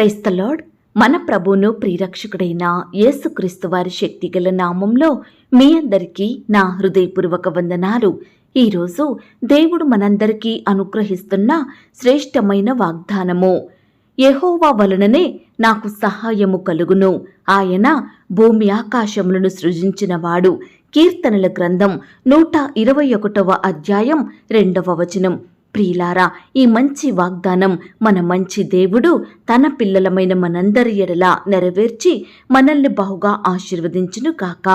క్రైస్తలాడ్ మన ప్రభువును ప్రియరక్షకుడైన యేసుక్రీస్తు వారి శక్తిగల నామంలో మీ అందరికీ నా హృదయపూర్వక వందనాలు. ఈరోజు దేవుడు మనందరికీ అనుగ్రహిస్తున్న శ్రేష్టమైన వాగ్దానము. యహోవా వలననే నాకు సహాయము కలుగును. ఆయన భూమి ఆకాశములను సృజించినవాడు కీర్తనల గ్రంథం నూట ఇరవై ఒకటవ అధ్యాయం రెండవ వచనం. ప్రియులారా ఈ మంచి వాగ్దానం మన మంచి దేవుడు తన పిల్లలమైన మనందరి ఎడల నెరవేర్చి మనల్ని బహుగా ఆశీర్వదించును కాక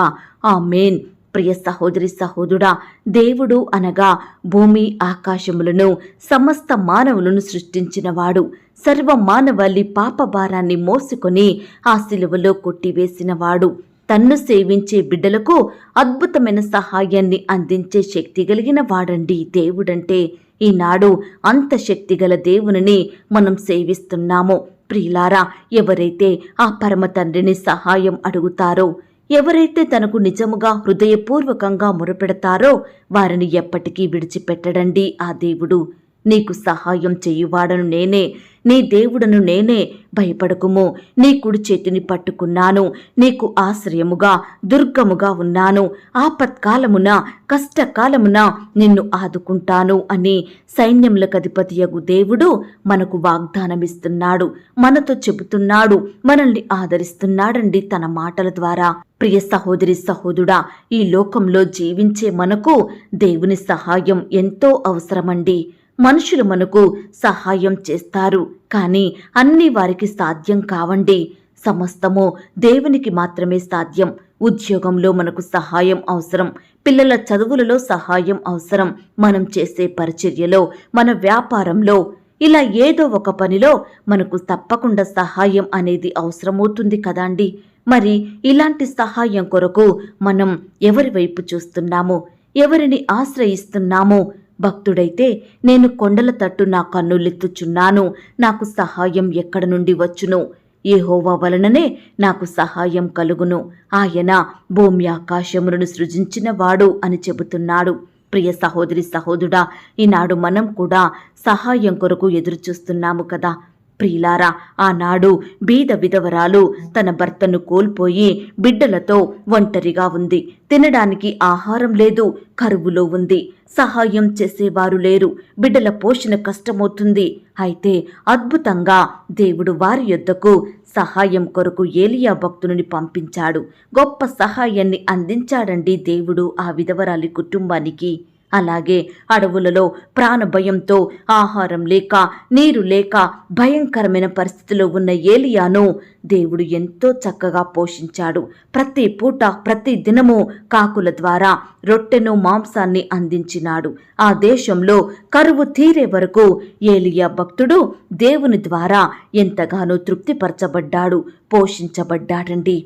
ఆమెన్. ప్రియ సహోదరి సహోదుడా దేవుడు అనగా భూమి ఆకాశములను సమస్త మానవులను సృష్టించినవాడు సర్వ మానవాళి పాప భారాన్ని మోసుకొని ఆ సిలువలో కొట్టివేసినవాడు తన్ను సేవించే బిడ్డలకు అద్భుతమైన సహాయాన్ని అందించే శక్తి కలిగిన వాడండి దేవుడంటే. ఈనాడు అంత శక్తిగల దేవునిని మనం సేవిస్తున్నాము. ప్రియులారా ఎవరైతే ఆ పరమ తండ్రిని సహాయం అడుగుతారో ఎవరైతే తనకు నిజముగా హృదయపూర్వకంగా మొరపెడతారో వారిని ఎప్పటికీ విడిచిపెట్టడండి ఆ దేవుడు. నీకు సహాయం చేయువాడను నేనే నీ దేవుడను నేనే భయపడకుము. నీ కుడి చేతిని పట్టుకున్నాను. నీకు ఆశ్రయముగా దుర్గముగా ఉన్నాను. ఆపత్కాలమున కష్టకాలమున నిన్ను ఆదుకుంటాను అని సైన్యములకు అధిపతియగు దేవుడు మనకు వాగ్దానమిస్తున్నాడు. మనతో చెబుతున్నాడు మనల్ని ఆదరిస్తున్నాడండి తన మాటల ద్వారా. ప్రియ సహోదరి సహోదుడా ఈ లోకంలో జీవించే మనకు దేవుని సహాయం ఎంతో అవసరమండి. మనుషులు మనకు సహాయం చేస్తారు. కానీ అన్ని వారికి సాధ్యం కావండి. సమస్తము దేవునికి మాత్రమే సాధ్యం. ఉద్యోగంలో మనకు సహాయం అవసరం. పిల్లల చదువులలో సహాయం అవసరం. మనం చేసే పరిచర్యలో మన వ్యాపారంలో ఇలా ఏదో ఒక పనిలో మనకు తప్పకుండా సహాయం అనేది అవసరమవుతుంది కదండి. మరి ఇలాంటి సహాయం కొరకు మనం ఎవరి వైపు చూస్తున్నాము? ఎవరిని ఆశ్రయిస్తున్నామో? భక్తుడైతే నేను కొండల తట్టు నా కన్నులెత్తుచున్నాను. నాకు సహాయం ఎక్కడ నుండి వచ్చును? ఏహోవా వలననే నాకు సహాయం కలుగును. ఆయన భూమి ఆకాశములను సృజించినవాడు అని చెబుతున్నాడు. ప్రియ సహోదరి సహోదుడా ఈనాడు మనం కూడా సహాయం కొరకు ఎదురుచూస్తున్నాము కదా. ప్రియులారా ఆనాడు బీద విధవరాలు తన భర్తను కోల్పోయి బిడ్డలతో ఒంటరిగా ఉంది. తినడానికి ఆహారం లేదు కరువులో ఉంది. సహాయం చేసేవారు లేరు బిడ్డల పోషణ కష్టమవుతుంది. అయితే అద్భుతంగా దేవుడు వారి యొద్దకు సహాయం కొరకు ఏలియా భక్తుని పంపించాడు. గొప్ప సహాయాన్ని అందించాడండి దేవుడు ఆ విధవరాలి కుటుంబానికి. అలాగే అడవులలో ప్రాణభయంతో ఆహారం లేక నీరు లేక భయంకరమైన పరిస్థితిలో ఉన్న ఏలియాను దేవుడు ఎంతో చక్కగా పోషించాడు. ప్రతి పూట ప్రతి దినము కాకుల ద్వారా రొట్టెను మాంసాన్ని అందించినాడు. ఆ దేశంలో కరువు తీరే వరకు ఏలియా భక్తుడు దేవుని ద్వారా ఎంతగానో తృప్తిపరచబడ్డాడు పోషించబడ్డాడండి.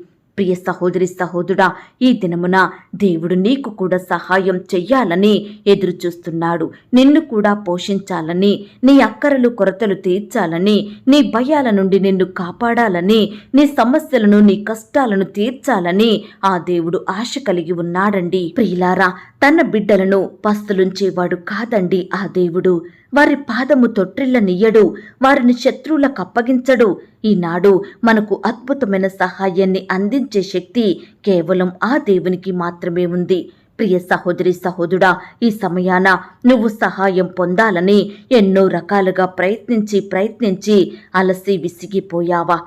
ప్రియ సహోదరి సహోదరుడా ఈ దినమున దేవుడు నీకు కూడా సహాయం చెయ్యాలని ఎదురు చూస్తున్నాడు నిన్ను కూడా పోషించాలని నీ అక్కరలు కొరతలు తీర్చాలని నీ భయాల నుండి నిన్ను కాపాడాలని నీ సమస్యలను నీ కష్టాలను తీర్చాలని ఆ దేవుడు ఆశ కలిగి ఉన్నాడండి. ప్రియులారా తన బిడ్డలను పస్తులుంచేవాడు కాదండి ఆ దేవుడు. వారి పాదము తొట్టిల్లనియ్యడు వారిని శత్రువులకు అప్పగించడు ఈనాడు మనకు అద్భుతమైన సహాయాన్ని అందించే శక్తి కేవలం ఆ దేవునికి మాత్రమే ఉంది. ప్రియ సహోదరి సహోదుడా ఈ సమయాన నువ్వు సహాయం పొందాలని ఎన్నో రకాలుగా ప్రయత్నించి ప్రయత్నించి అలసి విసిగిపోయావా?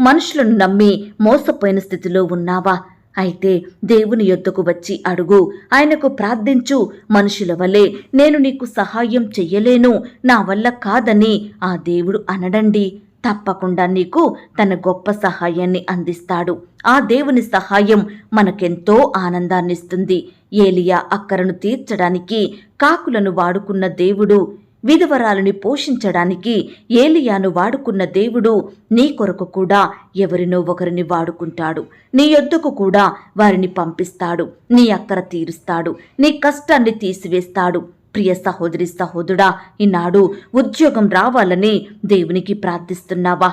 మనుషులను నమ్మి మోసపోయిన స్థితిలో ఉన్నావా? అయితే దేవుని యొద్దకు వచ్చి అడుగు ఆయనకు ప్రార్థించు మనుషుల వలె నేను నీకు సహాయం చెయ్యలేను నా వల్ల కాదని ఆ దేవుడు అనడండి. తప్పకుండా నీకు తన గొప్ప సహాయాన్ని అందిస్తాడు. ఆ దేవుని సహాయం మనకెంతో ఆనందాన్నిస్తుంది. ఏలియా అక్కరను తీర్చడానికి కాకులను వాడుకున్న దేవుడు విధవరాలని పోషించడానికి ఏలియాను వాడుకున్న దేవుడు నీ కొరకు కూడా ఎవరినో ఒకరిని వాడుకుంటాడు. నీ యొద్దకు కూడా వారిని పంపిస్తాడు. నీ అక్కర తీరుస్తాడు. నీ కష్టాన్ని తీసివేస్తాడు. ప్రియ సహోదరి సహోదరుడా ఈనాడు ఉద్యోగం రావాలని దేవునికి ప్రార్థిస్తున్నావా?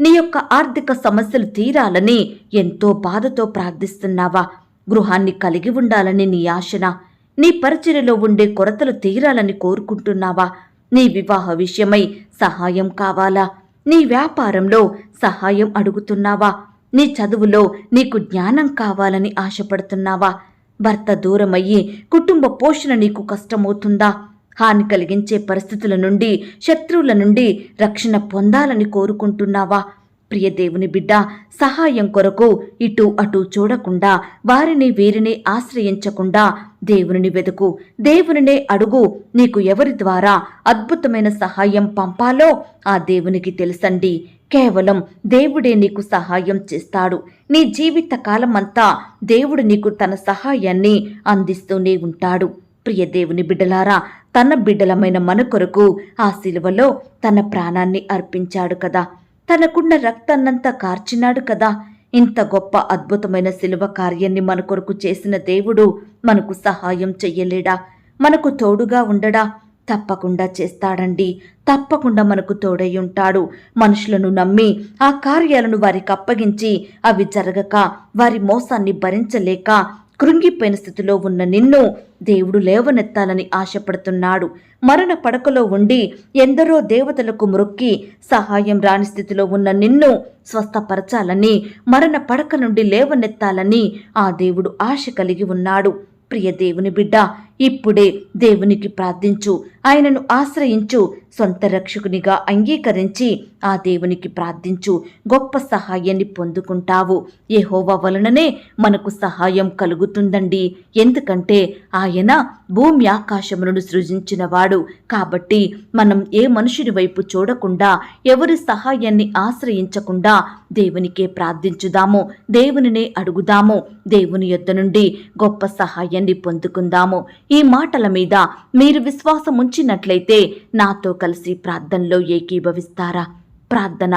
నీ యొక్క ఆర్థిక సమస్యలు తీరాలని ఎంతో బాధతో ప్రార్థిస్తున్నావా? గృహాన్ని కలిగి ఉండాలని నీ ఆశన? నీ పరిచర్యలో ఉండే కొరతలు తీరాలని కోరుకుంటున్నావా? నీ వివాహ విషయమై సహాయం కావాలా? నీ వ్యాపారంలో సహాయం అడుగుతున్నావా? నీ చదువులో నీకు జ్ఞానం కావాలని ఆశపడుతున్నావా? భర్త దూరమయ్యి కుటుంబ పోషణ నీకు కష్టమవుతుందా? హాని కలిగించే పరిస్థితుల నుండి శత్రువుల నుండి రక్షణ పొందాలని కోరుకుంటున్నావా? ప్రియ దేవుని బిడ్డ సహాయం కొరకు ఇటు అటు చూడకుండా వారిని వీరిని ఆశ్రయించకుండా దేవునిని వెతుకు. దేవునినే అడుగు నీకు ఎవరి ద్వారా అద్భుతమైన సహాయం పంపాలో ఆ దేవునికి తెలుసండి. కేవలం దేవుడే నీకు సహాయం చేస్తాడు. నీ జీవిత కాలమంతా దేవుడు నీకు తన సహాయాన్ని అందిస్తూనే ఉంటాడు. ప్రియ దేవుని బిడ్డలారా తన బిడ్డలమైన మన కొరకు ఆ శిలువలో తన ప్రాణాన్ని అర్పించాడు కదా. తనకున్న రక్తాన్నంతా కార్చినాడు కదా. ఇంత గొప్ప అద్భుతమైన శిలువ కార్యాన్ని మన కొరకు చేసిన దేవుడు మనకు సహాయం చెయ్యలేడా? మనకు తోడుగా ఉండడా? తప్పకుండా చేస్తాడండి. తప్పకుండా మనకు తోడై ఉంటాడు. మనుషులను నమ్మి ఆ కార్యాలను వారికి అప్పగించి అవి జరగక వారి మోసాన్ని భరించలేక కృంగిపోయిన స్థితిలో ఉన్న నిన్ను దేవుడు లేవనెత్తాలని ఆశపడుతున్నాడు. మరణ పడకలో ఉండి ఎందరో దేవతలకు మొక్కి సహాయం రాని స్థితిలో ఉన్న నిన్ను స్వస్థపరచాలని మరణ పడక నుండి లేవనెత్తాలని ఆ దేవుడు ఆశ కలిగి ఉన్నాడు. ప్రియ దేవుని బిడ్డ ఇప్పుడే దేవునికి ప్రార్థించు ఆయనను ఆశ్రయించు సొంత రక్షకునిగా అంగీకరించి ఆ దేవునికి ప్రార్థించు గొప్ప సహాయాన్ని పొందుకుంటావు. ఏహోవా వలననే మనకు సహాయం కలుగుతుందండి. ఎందుకంటే ఆయన భూమి ఆకాశములను సృజించినవాడు. కాబట్టి మనం ఏ మనుషుని వైపు చూడకుండా ఎవరి సహాయాన్ని ఆశ్రయించకుండా దేవునికే ప్రార్థించుదాము దేవునినే అడుగుదాము దేవుని యొద్ద నుండి గొప్ప సహాయాన్ని పొందుకుందాము. ఈ మాటల మీద మీరు విశ్వాసం ఉంచినట్లయితే నాతో కలిసి ప్రార్థనలో ఏకీభవిస్తారా? ప్రార్థన.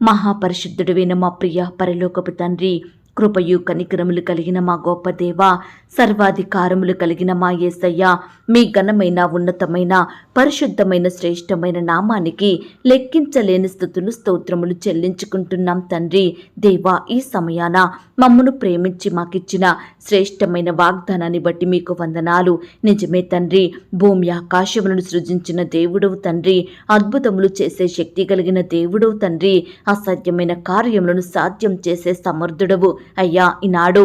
మహాపరిశుద్ధుడివైన మా ప్రియ పరలోకపు తండ్రి కృపయు కనికరములు కలిగిన మా గొప్ప దేవ సర్వాధికారములు కలిగిన మా యేసయ్య మీ ఘనమైన ఉన్నతమైన పరిశుద్ధమైన శ్రేష్టమైన నామానికి లెక్కించలేని స్థుతులు స్తోత్రములు చెల్లించుకుంటున్నాం తండ్రి. దేవా ఈ సమయాన మమ్మను ప్రేమించి మాకిచ్చిన శ్రేష్టమైన వాగ్దానాన్ని బట్టి మీకు వందనాలు. నిజమే తండ్రి భూమి ఆకాశములను సృజించిన దేవుడవు తండ్రి అద్భుతములు చేసే శక్తి కలిగిన దేవుడవు తండ్రి అసాధ్యమైన కార్యములను సాధ్యం చేసే సమర్థుడవు. అయ్యా ఈనాడు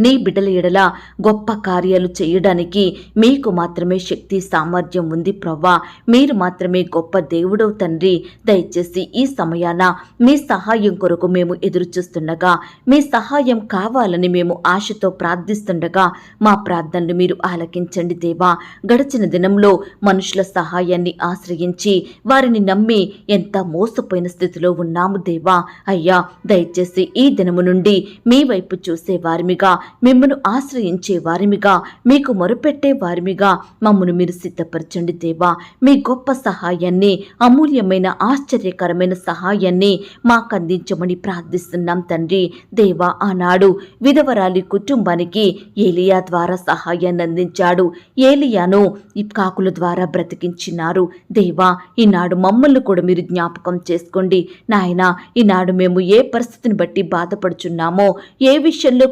నీ బిడ్డల ఎడల గొప్ప కార్యాలు చేయడానికి మీకు మాత్రమే శక్తి సామర్థ్యం ఉంది ప్రవ్వా. మీరు మాత్రమే గొప్ప దేవుడవు తండ్రి. దయచేసి ఈ సమయాన మీ సహాయం కొరకు మేము ఎదురుచూస్తుండగా మీ సహాయం కావాలని మేము ఆశతో ప్రార్థిస్తుండగా మా ప్రార్థనలు మీరు ఆలకించండి దేవా. గడిచిన దినంలో మనుషుల సహాయాన్ని ఆశ్రయించి వారిని నమ్మి ఎంత మోసపోయిన స్థితిలో ఉన్నాము దేవా. అయ్యా దయచేసి ఈ దినము నుండి మీ వైపు చూసే వారిమిగా మిమ్మను ఆశ్రయించే వారిమిగా మీకు మొరుపెట్టే వారిమిగా మమ్మను మీరు సిద్ధపరచండి దేవా. మీ గొప్ప సహాయాన్ని అమూల్యమైన ఆశ్చర్యకరమైన సహాయాన్ని మాకు అందించమని ప్రార్థిస్తున్నాం తండ్రి. దేవా ఆనాడు విధవరాలి కుటుంబానికి ఏలియా ద్వారా సహాయాన్ని అందించాడు. ఏలియాను ఈ కాకుల ద్వారా బ్రతికించినారు. దేవా ఈనాడు మమ్మల్ని కూడా మీరు జ్ఞాపకం చేసుకోండి. నాయనా ఈనాడు మేము ఏ పరిస్థితిని బట్టి బాధపడుచున్నామో ఏ విషయంలో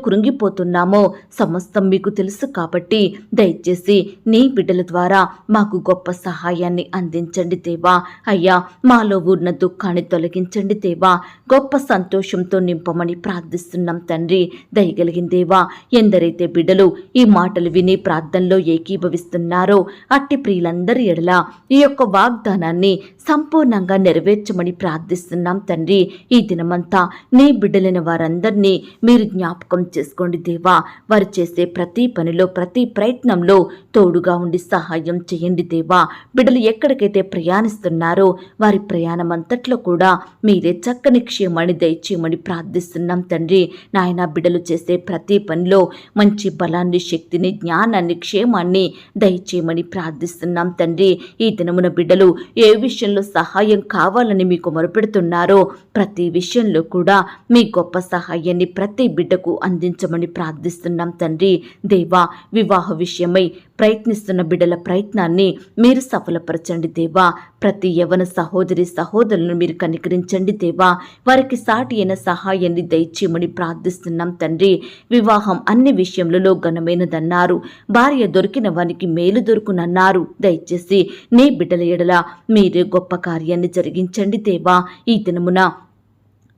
కృంగిపోతున్నామో సమస్తం మీకు తెలుసు కాబట్టి దయచేసి నీ బిడ్డల ద్వారా మాకు గొప్ప సహాయాన్ని అందించండి దేవా. అయ్యా మాలో ఉన్న దుఃఖాన్ని తొలగించండి దేవా. గొప్ప సంతోషంతో నింపమని ప్రార్థిస్తున్నాం తండ్రి. దయగలిగిన దేవా ఎందరైతే బిడ్డలు ఈ మాటలు విని ప్రార్థనలో ఏకీభవిస్తున్నారో అట్టి ప్రియులందరి ఎడల ఈ యొక్క వాగ్దానాన్ని సంపూర్ణంగా నెరవేర్చమని ప్రార్థిస్తున్నాం తండ్రి. ఈ దినమంతా నీ బిడ్డలైన వారందరినీ మీరు జ్ఞాపకం చేసుకోండి దేవా వారు చేసే ప్రతి పనిలో ప్రతి ప్రయత్నంలో తోడుగా ఉండి సహాయం చేయండి దేవా. బిడ్డలు ఎక్కడికైతే ప్రయాణిస్తున్నారో వారి ప్రయాణం అంతట్లో కూడా మీరే చక్కని క్షేమాన్ని దయచేయమని ప్రార్థిస్తున్నాం తండ్రి. నాయన బిడ్డలు చేసే ప్రతి పనిలో మంచి బలాన్ని శక్తిని జ్ఞానాన్ని క్షేమాన్ని దయచేయమని ప్రార్థిస్తున్నాం తండ్రి. ఈ దినమున బిడ్డలు ఏ విషయంలో సహాయం కావాలని మీకు మొరపెడుతున్నారో ప్రతి విషయంలో కూడా మీ గొప్ప సహాయాన్ని ప్రతి బిడ్డకు అందించమని ప్రార్థిస్తున్నాం తండ్రి. దేవా వివాహ విషయమై ప్రయత్నిస్తున్న బిడ్డల ప్రయత్నాన్ని మీరు సఫలపరచండి దేవా. ప్రతి యవన సహోదరి సహోదరులను మీరు కనికరించండి దేవా. వారికి సాటి అయిన సహాయాన్ని దయచేయమని ప్రార్థిస్తున్నాం తండ్రి. వివాహం అన్ని విషయంలో ఘనమైనదన్నారు. భార్య దొరికిన వానికి మేలు దొరుకునన్నారు. దయచేసి నీ బిడ్డల ఎడల మీరే గొప్ప కార్యాన్ని జరిగించండి దేవా. ఈ దినమున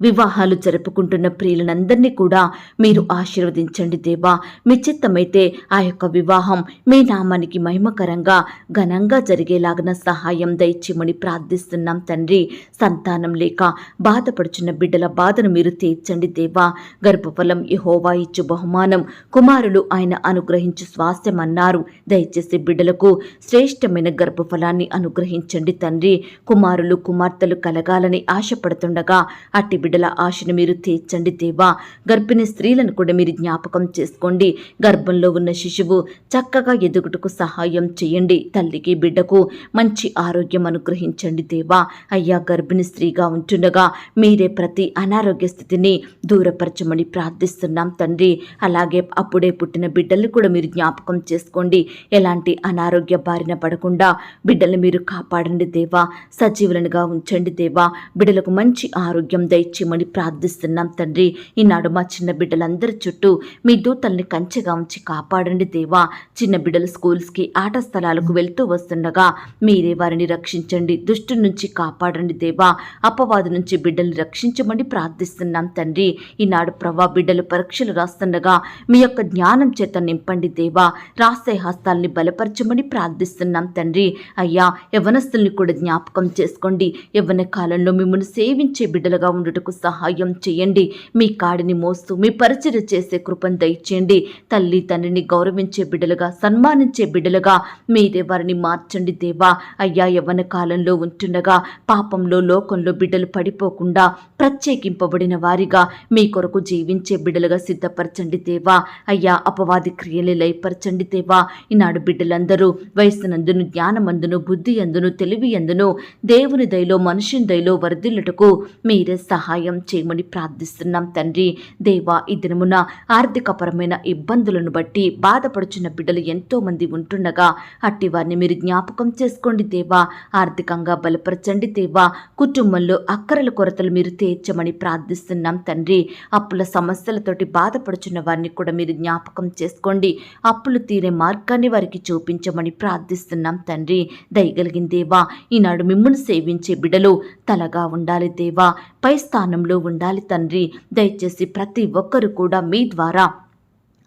వివాహాలు జరుపుకుంటున్న ప్రియులనందరినీ కూడా మీరు ఆశీర్వదించండి దేవా. మీ చిత్తమైతే ఆ యొక్క వివాహం మీ నామానికి మహిమకరంగా ఘనంగా జరిగేలాగన సహాయం దయచేయమని ప్రార్థిస్తున్నాం తండ్రి. సంతానం లేక బాధపడుచున్న బిడ్డల బాధను మీరు తీర్చండి దేవా. గర్భఫలం యహోవా ఇచ్చు బహుమానం. కుమారులు ఆయన అనుగ్రహించు స్వాస్థ్యం అన్నారు. దయచేసి బిడ్డలకు శ్రేష్టమైన గర్భఫలాన్ని అనుగ్రహించండి తండ్రి. కుమారులు కుమార్తెలు కలగాలని ఆశపడుతుండగా అట్టి బిడ్డల ఆశను మీరు తీర్చండి దేవా. గర్భిణీ స్త్రీలను కూడా మీరు జ్ఞాపకం చేసుకోండి. గర్భంలో ఉన్న శిశువు చక్కగా ఎదుగుటకు సహాయం చేయండి. తల్లికి బిడ్డకు మంచి ఆరోగ్యం అనుగ్రహించండి దేవా. అయ్యా గర్భిణీ స్త్రీగా ఉంటుండగా మీరే ప్రతి అనారోగ్య స్థితిని దూరపరచమని ప్రార్థిస్తున్నాం తండ్రి. అలాగే అప్పుడే పుట్టిన బిడ్డల్ని కూడా మీరు జ్ఞాపకం చేసుకోండి. ఎలాంటి అనారోగ్య బారిన పడకుండా బిడ్డలు మీరు కాపాడండి దేవా. సజీవులనుగా ఉంచండి దేవా. బిడ్డలకు మంచి ఆరోగ్యం దయచేయమని ప్రార్థిస్తున్నాం తండ్రి. ఈనాడు మా చిన్న బిడ్డలందరి చుట్టూ మీ దూతల్ని కంచెగా ఉంచి కాపాడండి దేవా. చిన్న బిడ్డలు స్కూల్స్కి ఆట స్థలాలకు వెళ్తూ వస్తుండగా మీరే వారిని రక్షించండి. దుష్టు నుంచి కాపాడండి దేవా. అపవాదు నుంచి బిడ్డల్ని రక్షించమని ప్రార్థిస్తున్నాం తండ్రి. ఈనాడు ప్రభా బిడ్డలు పరీక్షలు రాస్తుండగా మీ యొక్క జ్ఞానం చేత నింపండి దేవా. రాసే హస్తాల్ని బలపరచమని ప్రార్థిస్తున్నాం తండ్రి. అయ్యా యవనస్తుల్ని కూడా జ్ఞాపకం చేసుకోండి. యవ్వన కాలంలో మిమ్మల్ని సేవించే బిడ్డలుగా ఉండటం ఉండుటకు సహాయం చేయండి. మీ కాడిని మోస్తూ మీ పరిచయ చేసే కృపను దయచేయండి. తల్లి తండ్రిని గౌరవించే బిడ్డలుగా సన్మానించే బిడ్డలుగా మీరే వారిని మార్చండి దేవా. అయ్యా యవ్వన కాలంలో ఉంటుండగా పాపంలో లోకంలో బిడ్డలు పడిపోకుండా ప్రత్యేకింపబడిన వారిగా మీ కొరకు జీవించే బిడ్డలుగా సిద్ధపరచండి దేవా. అయ్యా అపవాది క్రియలు లయపరచండి దేవా. ఈనాడు బిడ్డలందరూ వయస్సునందును జ్ఞానమందును బుద్ధి అందును తెలివి అందును దేవుని దయలో మనుషుని దయలో వరదిల్లుటకు మీరే సహాయం చేయమని ప్రార్థిస్తున్నాం తండ్రి. దేవా ఈ దినమున ఆర్థికపరమైన ఇబ్బందులను బట్టి బాధపడుచున్న బిడ్డలు ఎంతో మంది ఉంటుండగా అట్టి వారిని మీరు జ్ఞాపకం చేసుకోండి దేవా. ఆర్థికంగా బలపరచండి దేవా. కుటుంబంలో అక్కరల కొరతలు మీరు తీర్చమని ప్రార్థిస్తున్నాం తండ్రి. అప్పుల సమస్యలతోటి బాధపడుచున్న వారిని కూడా మీరు జ్ఞాపకం చేసుకోండి. అప్పులు తీరే మార్గాన్ని వారికి చూపించమని ప్రార్థిస్తున్నాం తండ్రి. దయగలిగిన దేవా ఈనాడు మిమ్మల్ని సేవించే బిడలు తలగా ఉండాలి దేవా. పై స్థానంలో ఉండాలి తండ్రి. దయచేసి ప్రతి ఒక్కరు కూడా మీ ద్వారా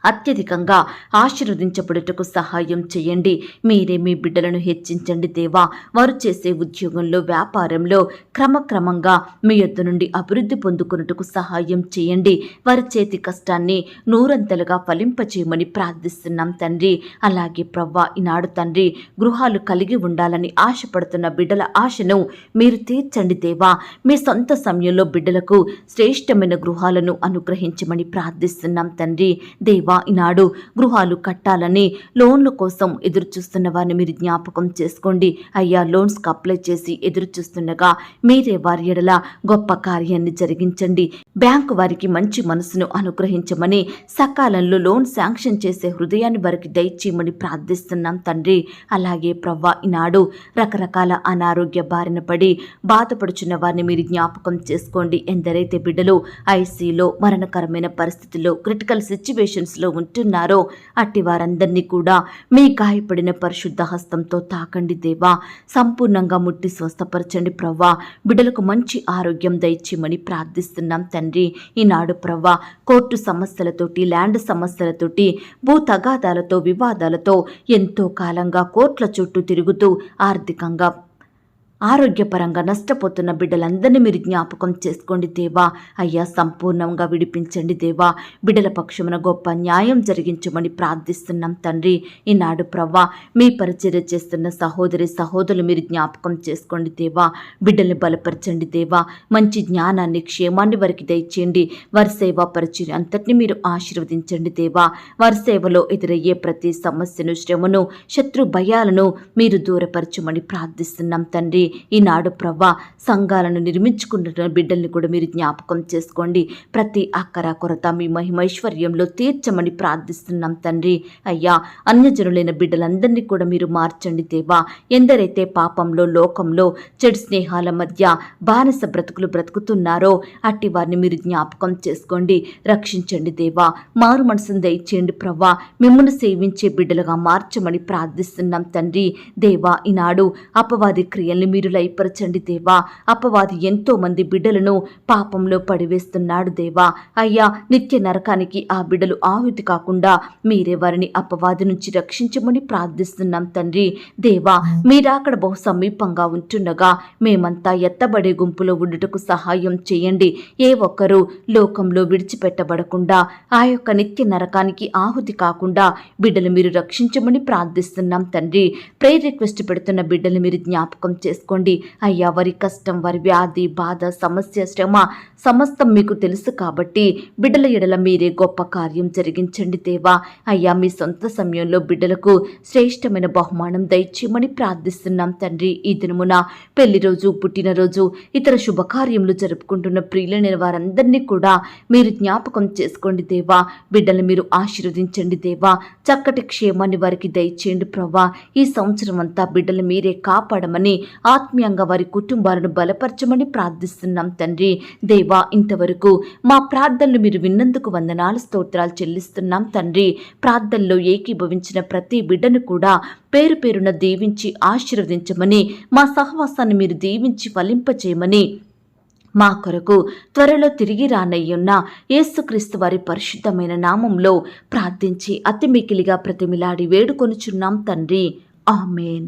అత్యధికంగా ఆశీర్వదించబడుటకు సహాయం చేయండి. మీరే మీ బిడ్డలను హెచ్చించండి దేవా. వారు చేసే ఉద్యోగంలో వ్యాపారంలో క్రమక్రమంగా మీ యొద్ద నుండి అభివృద్ధి పొందుకున్నట్టుకు సహాయం చేయండి. వారి చేతి కష్టాన్ని నూరంతలుగా ఫలింపచేయమని ప్రార్థిస్తున్నాం తండ్రి. అలాగే ప్రవ్వా ఈనాడు తండ్రి గృహాలు కలిగి ఉండాలని ఆశపడుతున్న బిడ్డల ఆశను మీరు తీర్చండి దేవా. మీ సొంత సమయంలో బిడ్డలకు శ్రేష్టమైన గృహాలను అనుగ్రహించమని ప్రార్థిస్తున్నాం తండ్రి. దేవ ఈనాడు గృహాలు కట్టాలని లోన్ల కోసం ఎదురుచూస్తున్న వారిని మీరు జ్ఞాపకం చేసుకోండి. అయ్యా లోన్స్కి అప్లై చేసి ఎదురుచూస్తుండగా మీరే వారి ఎడల గొప్ప కార్యాన్ని జరిగించండి. బ్యాంకు వారికి మంచి మనసును అనుగ్రహించమని సకాలంలో లోన్ శాంక్షన్ చేసే హృదయాన్ని వారికి దయచేయమని ప్రార్థిస్తున్నాం తండ్రి. అలాగే ప్రవ్వా ఈనాడు రకరకాల అనారోగ్య బారిన పడి బాధపడుచున్న వారిని మీరు జ్ఞాపకం చేసుకోండి. ఎందరైతే బిడ్డలు ఐసీలో మరణకరమైన పరిస్థితుల్లో క్రిటికల్ సిచ్యువేషన్స్లో ఉంటున్నారో అట్టి వారందరినీ కూడా మీ గాయపడిన పరిశుద్ధ హస్తంతో తాకండి దేవా. సంపూర్ణంగా ముట్టి స్వస్థపరచండి ప్రవ్వా. బిడ్డలకు మంచి ఆరోగ్యం దయచేయమని ప్రార్థిస్తున్నాం తండ్రి. ఈనాడు ప్రవ్వా కోర్టు సమస్యలతోటి ల్యాండ్ సమస్యలతోటి భూ తగాదాలతో వివాదాలతో ఎంతో కాలంగా కోర్టుల చుట్టూ తిరుగుతూ ఆర్థికంగా ఆరోగ్యపరంగా నష్టపోతున్న బిడ్డలందరినీ మీరు జ్ఞాపకం చేసుకోండి దేవా. అయ్యా సంపూర్ణంగా విడిపించండి దేవా. బిడ్డల పక్షమున గొప్ప న్యాయం జరిగించమని ప్రార్థిస్తున్నాం తండ్రి. ఈనాడు ప్రవ్వా మీ పరిచర్య చేస్తున్న సహోదరి సహోదరులు మీరు జ్ఞాపకం చేసుకోండి దేవా. బిడ్డల్ని బలపరచండి దేవా. మంచి జ్ఞానాన్ని క్షేమాన్ని వారికి దయచేయండి. వారి సేవా పరిచర్య అంతటిని మీరు ఆశీర్వదించండి దేవా. వారి సేవలో ఎదురయ్యే ప్రతి సమస్యను శ్రమను శత్రు భయాలను మీరు దూరపరచమని ప్రార్థిస్తున్నాం తండ్రి. ఈనాడు ప్రవ్వా సంఘాలను నిర్మించుకుంటున్న బిడ్డల్ని కూడా మీరు జ్ఞాపకం చేసుకోండి. ప్రతి అక్కర కొరత మీ మహిమైశ్వర్యంలో తీర్చమని ప్రార్థిస్తున్నాం తండ్రి. అయ్యా అన్యజనులైన బిడ్డలందరినీ కూడా మీరు మార్చండి దేవా. ఎందరైతే పాపంలో లోకంలో చెడు స్నేహాల మధ్య బానిస బ్రతుకులు బ్రతుకుతున్నారో అట్టి వారిని మీరు జ్ఞాపకం చేసుకోండి. రక్షించండి దేవా. మారు మనసును దయచేయండి ప్రవ్వా. మిమ్మల్ని సేవించే బిడ్డలుగా మార్చమని ప్రార్థిస్తున్నాం తండ్రి. దేవా ఈనాడు అపవాది క్రియల్ని మీరు లయపరచండి దేవా. అపవాది ఎంతో మంది బిడ్డలను పాపంలో పడివేస్తున్నాడు దేవా. అయ్యా నిత్య నరకానికి ఆ బిడ్డలు ఆహుతి కాకుండా మీరే వారిని అపవాది నుంచి రక్షించమని ప్రార్థిస్తున్నాం తండ్రి. దేవా మీరాకడ బహు సమీపంగా ఉంటుండగా మేమంతా ఎత్తబడే గుంపులో ఉండుటకు సహాయం చేయండి. ఏ ఒక్కరూ లోకంలో విడిచిపెట్టబడకుండా ఆ యొక్క నిత్య నరకానికి ఆహుతి కాకుండా బిడ్డలు మీరు రక్షించమని ప్రార్థిస్తున్నాం తండ్రి. ప్రే రిక్వెస్ట్ పెడుతున్న బిడ్డలు మీరు జ్ఞాపకం చేసుకోండి అయ్యా వారి కష్టం వారి వ్యాధి బాధ సమస్య శ్రమ సమస్తం మీకు తెలుసు కాబట్టి బిడ్డల ఎడల మీరే గొప్ప కార్యం జరిగించండి దేవా. అయ్యా మీ సొంత సమయంలో బిడ్డలకు శ్రేష్టమైన బహుమానం దయచేయమని ప్రార్థిస్తున్నాం తండ్రి. ఈ దినమున పెళ్ళి రోజు పుట్టినరోజు ఇతర శుభకార్యములు జరుపుకుంటున్న ప్రియులైన వారందరినీ కూడా మీరు జ్ఞాపకం చేసుకోండి దేవా. బిడ్డలు మీరు ఆశీర్వదించండి దేవా. చక్కటి క్షేమాన్ని వారికి దయచేయండి ప్రభా ఈ సంవత్సరం అంతా బిడ్డలు మీరే కాపాడమని ఆత్మీయంగా వారి కుటుంబాలను బలపరచమని ప్రార్థిస్తున్నాం తండ్రి. దేవా ఇంతవరకు మా ప్రార్థనలు మీరు విన్నందుకు వందనాలు స్తోత్రాలు చెల్లిస్తున్నాం తండ్రి. ప్రార్థనలో ఏకీభవించిన ప్రతి బిడ్డను కూడా పేరు పేరున దీవించి ఆశీర్వదించమని మా సహవాసాన్ని మీరు దీవించి ఫలింపచేయమని మా కొరకు త్వరలో తిరిగి రానయ్యున్న యేసుక్రీస్తు వారి పరిశుద్ధమైన నామంలో ప్రార్థించి అతి మికిలిగా ప్రతిమిలాడి వేడుకొనుచున్నాం తండ్రి. ఆమెన్.